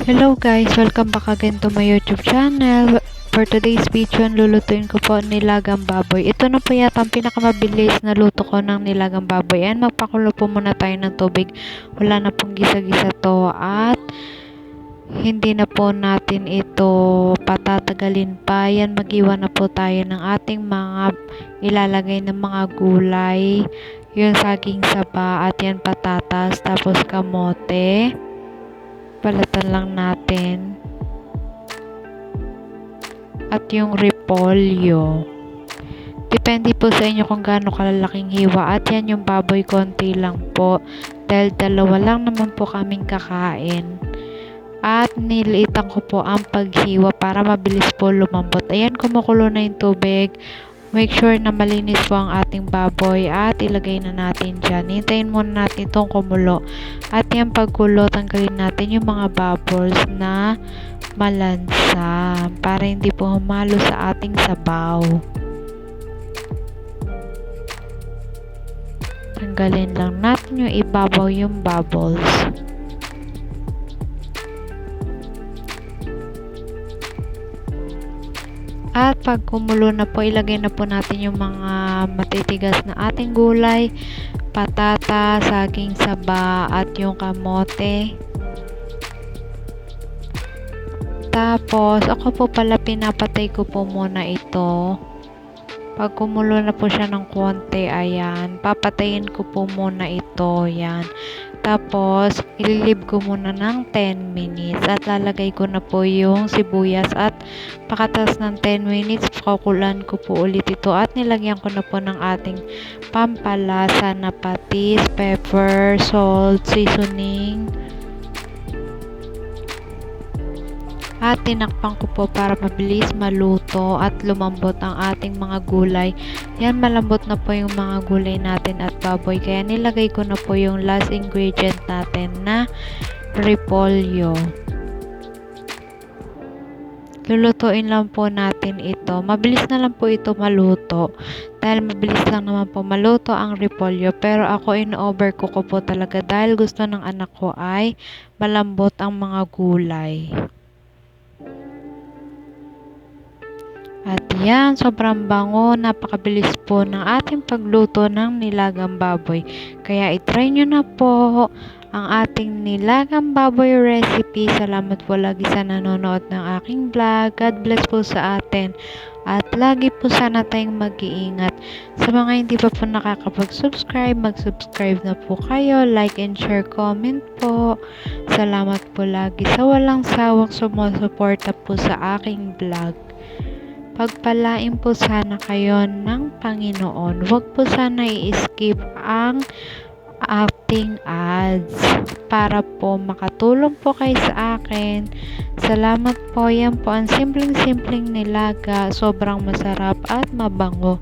Hello guys, welcome back again to my YouTube channel. For today's video, lulutuin ko po nilagang baboy. Ito na po yata ang pinakamabilis na luto ko ng nilagang baboy. Ayan, magpakulo po muna tayo ng tubig. Wala na pong gisa-gisa to at hindi na po natin ito patatagalin pa. Yan, mag-iwan na po tayo ng ating mga ilalagay ng mga gulay. Yung saging saba at yan patatas, tapos kamote balatan lang natin. At yung repolyo. Depende po sa inyo kung gaano kalalaking hiwa. At yan yung baboy konti lang po. Dahil dalawa lang naman po kaming kakain. At niliitan ko po ang paghiwa para mabilis po lumambot. Ayan kumukulo na yung tubig Make sure na malinis po ang ating baboy at ilagay na natin dyan. Hintayin muna natin itong kumulo. At yan pagkulo, tanggalin natin yung mga bubbles na malansa para hindi po humalo sa ating sabaw. Tanggalin lang natin yung ibabaw yung bubbles. At pag kumulo na po, ilagay na po natin yung mga matitigas na ating gulay, patata, saging saba, at yung kamote. Tapos, ako po pala pinapatay ko po muna ito. Pag kumulo na po siya ng konti, ayan, papatayin ko po muna ito, yan. Tapos, ililib ko muna ng 10 minutes at lalagay ko na po yung sibuyas at pakatas ng 10 minutes, kakulan ko po ulit ito at nilagyan ko na po ng ating pampalasa na patis, pepper, salt, seasoning, at tinakpan ko po para mabilis maluto at lumambot ang ating mga gulay. Yan malambot na po yung mga gulay natin at baboy kaya nilagay ko na po yung last ingredient natin na repolyo. Lulutuin lang po natin ito. Mabilis na lang po ito maluto. Dahil mabilis lang naman po maluto ang repolyo. Pero ako in-over ko ko po talaga dahil gusto ng anak ko ay malambot ang mga gulay. At yan, sobrang bango, napakabilis po ng ating pagluto ng nilagang baboy. Kaya itry nyo na po ang ating nilagang baboy recipe. Salamat po lagi sa nanonood ng aking vlog. God bless po sa atin. At lagi po sana tayong mag-iingat. Sa mga hindi pa po nakakapag-subscribe, mag-subscribe na po kayo. Like and share, comment po. Salamat po lagi sa walang sawang sumusuporta po sa aking vlog. Pagpalain po sana kayo ng Panginoon. Huwag po sana i-skip ang acting ads para po makatulong po kayo sa akin. Salamat po. Yan po ang simpleng-simpleng nilaga. Sobrang masarap at mabango.